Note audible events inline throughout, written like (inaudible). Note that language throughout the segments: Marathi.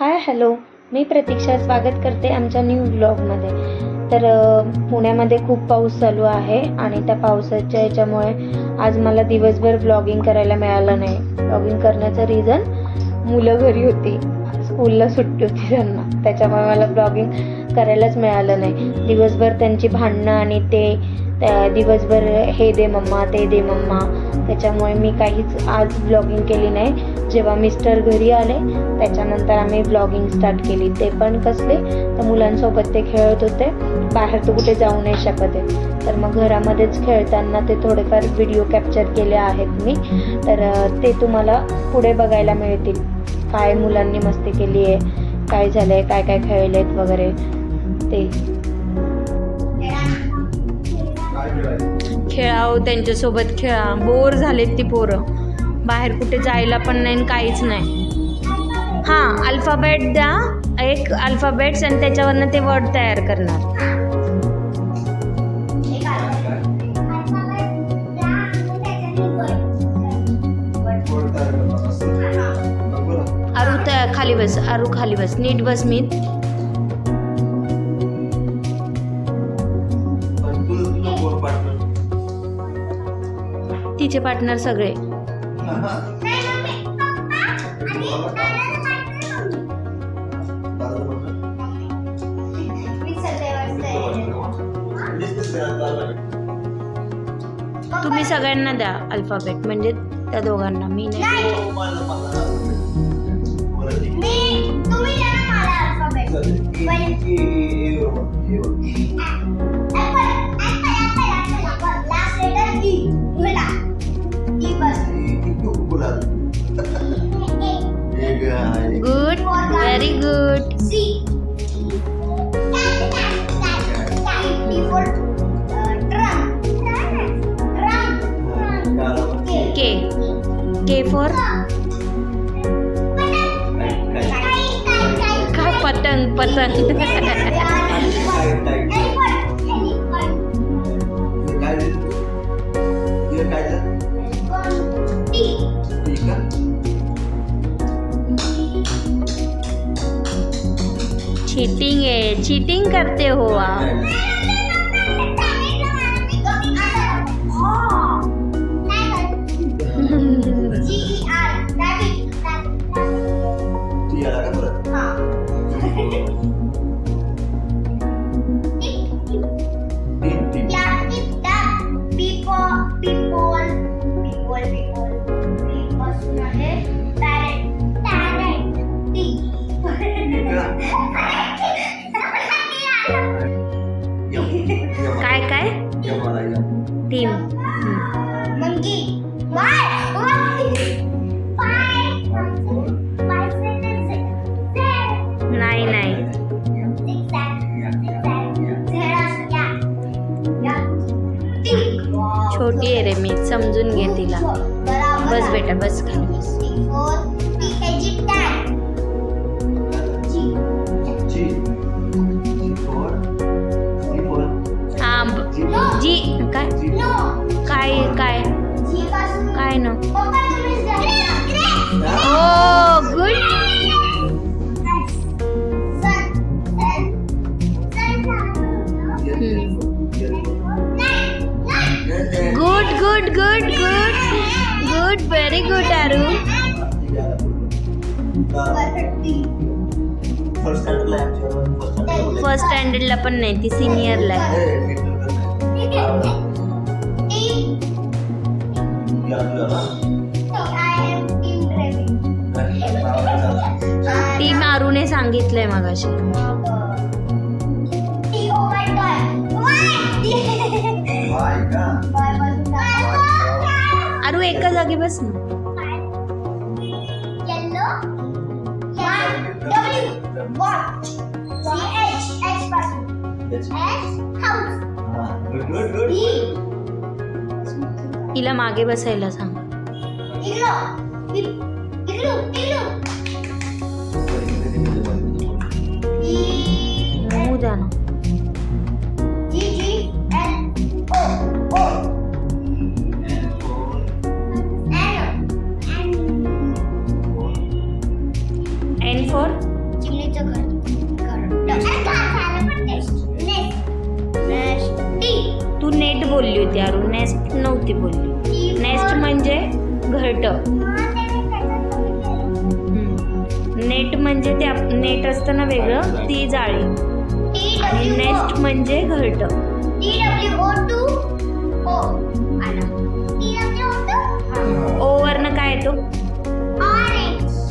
Hi hello. मी प्रतीक्षा स्वागत करते आमच्या न्यू ब्लॉगमध्ये तर पुण्यामध्ये खूप पाऊस चालू आहे आणि त्या पावसाच्या याच्यामुळे आज मला दिवसभर ब्लॉगिंग करायला मिळालं नाही. ब्लॉगिंग करण्याचं रिझन मुलं घरी होती. स्कूलला सुट्टी होती त्यांना. त्याच्यामुळे मला ब्लॉगिंग करायलाच मिळालं नाही. दिवसभर त्यांची भांडणं आणि ते त्या दिवसभर हे दे मम्मा ते दे मम्मा. त्याच्यामुळे मी काहीच आज ब्लॉगिंग केली नाही. जेव्हा मिस्टर घरी आले त्याच्यानंतर आम्ही ब्लॉगिंग स्टार्ट केली. ते पण कसले तर मुलांसोबत ते खेळत होते. बाहेर तर कुठे जाऊ नाही शकत आहे. तर मग घरामध्येच खेळताना ते थोडेफार व्हिडिओ कॅप्चर केले आहेत मी. तर ते तुम्हाला पुढे बघायला मिळतील. काय मुलांनी मस्ती केली आहे काय झालं आहे काय काय खेळलेत वगैरे. ते. खेळाव त्यांच्यासोबत खेळा बोर झालेत ती पोरं. बाहेर कुठे जायला पण नाही आणि काहीच नाही. हां अल्फाबेट द्या. एक अल्फाबेट्स आणि त्याच्यावरनं ते वर्ड तयार करणार. अरू त्या खाली बस अरू खाली बस. नीट बस मी तिचे पार्टनर सगळे. तुम्ही सगळ्यांना द्या अल्फाबेट म्हणजे त्या दोघांना. मी नाही. Very good. C. K. K for Ka, patan, patan. Cheating आहे चीटिंग करते हो (laughs) (laughs) काय काय? टीम नाही नाही. छोटी आहे रे मी समजून घे तिला. बस बेटा बस खाली Bueno. Oh, good. Hmm. Good, good, good, good. Good, very good, Aru. First स्टँडर्डला पण नाही ती सिनियरला व्हेरी गुड आरू फर्स्ट स्टँडर्डला पण नाही ती मारूने सांगितलंय मगाशी. आरू एका जागी बस ना. तिला मागे बसायला सांग. द्या ना. होती. अरुण नेस्ट नव्हती बोलली. नेस्ट म्हणजे घरट. हा. नेट म्हणजे ते आप- नेट असतं ना वेगळं ती जाळी. टी आणि नेस्ट म्हणजे घरट. T W O two O आला T W O two O वरनं काय येतो? ऑरेंज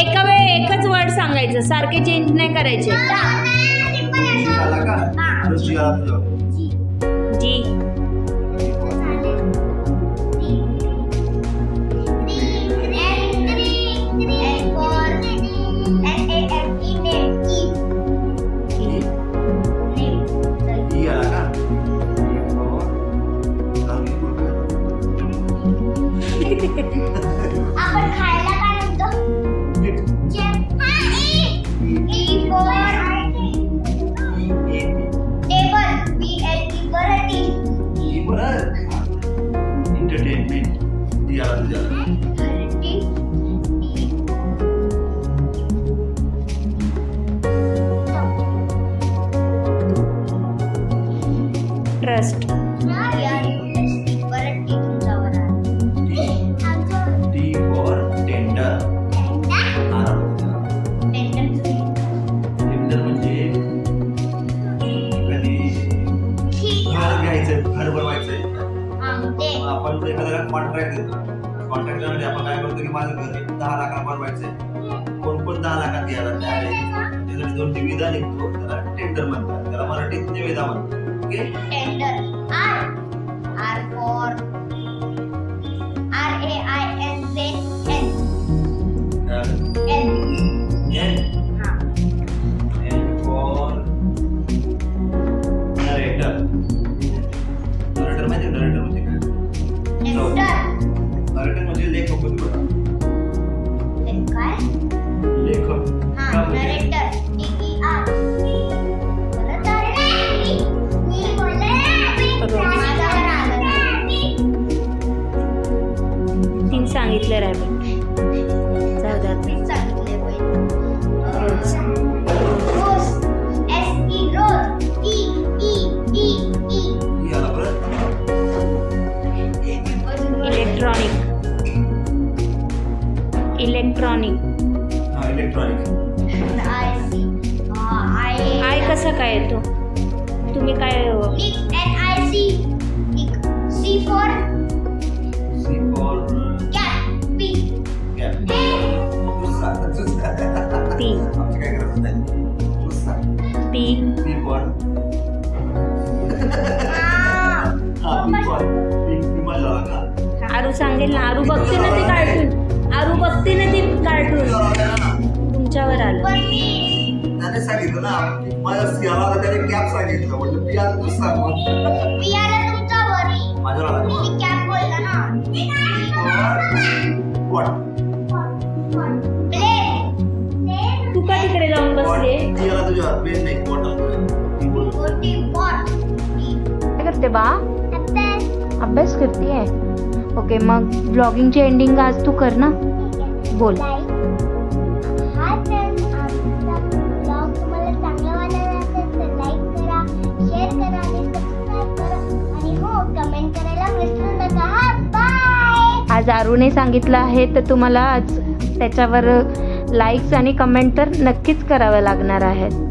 एका वेळेस एकच वर्ड सांगायचं. सारखे चेंज नाही करायचे. मग आपण एखाद्याला कॉन्ट्रॅक्ट देतो कॉन्टॅक्ट देण्यासाठी आपण काय करतो की माझं घर आहे, दहा लाखाला बनवायचंय. कोण कोण दहा लाखात घ्यायला तयार आहे? त्यासाठी जो निविदा निघतो. त्याला टेंडर म्हणतात. त्याला मराठीत निविदा म्हणतात. Okay? Tender R R for R A I ना ते कार्टून आरू बघते ना ते कार्टून तुमच्यावर आलं. त्याने सांगितलं ना त्याने कॅप सांगितलं. म्हटलं तूच सांग आला का? मी कॅप बोलला ना. पी फॉर वॉट प्लेन तू का तिकडे जाऊन बसले? ती पेन नाही ती मोठी पॉट काय करते बा? अभ्यास. करते ओके मग ब्लॉगिंगची एंडिंग आज तू कर ना. बोल. हा आज आरूने सांगितलं आहे तर तुम्हाला आज त्याच्यावर लाईक्स आणि कमेंट तर नक्कीच कराव्या लागणार आहेत.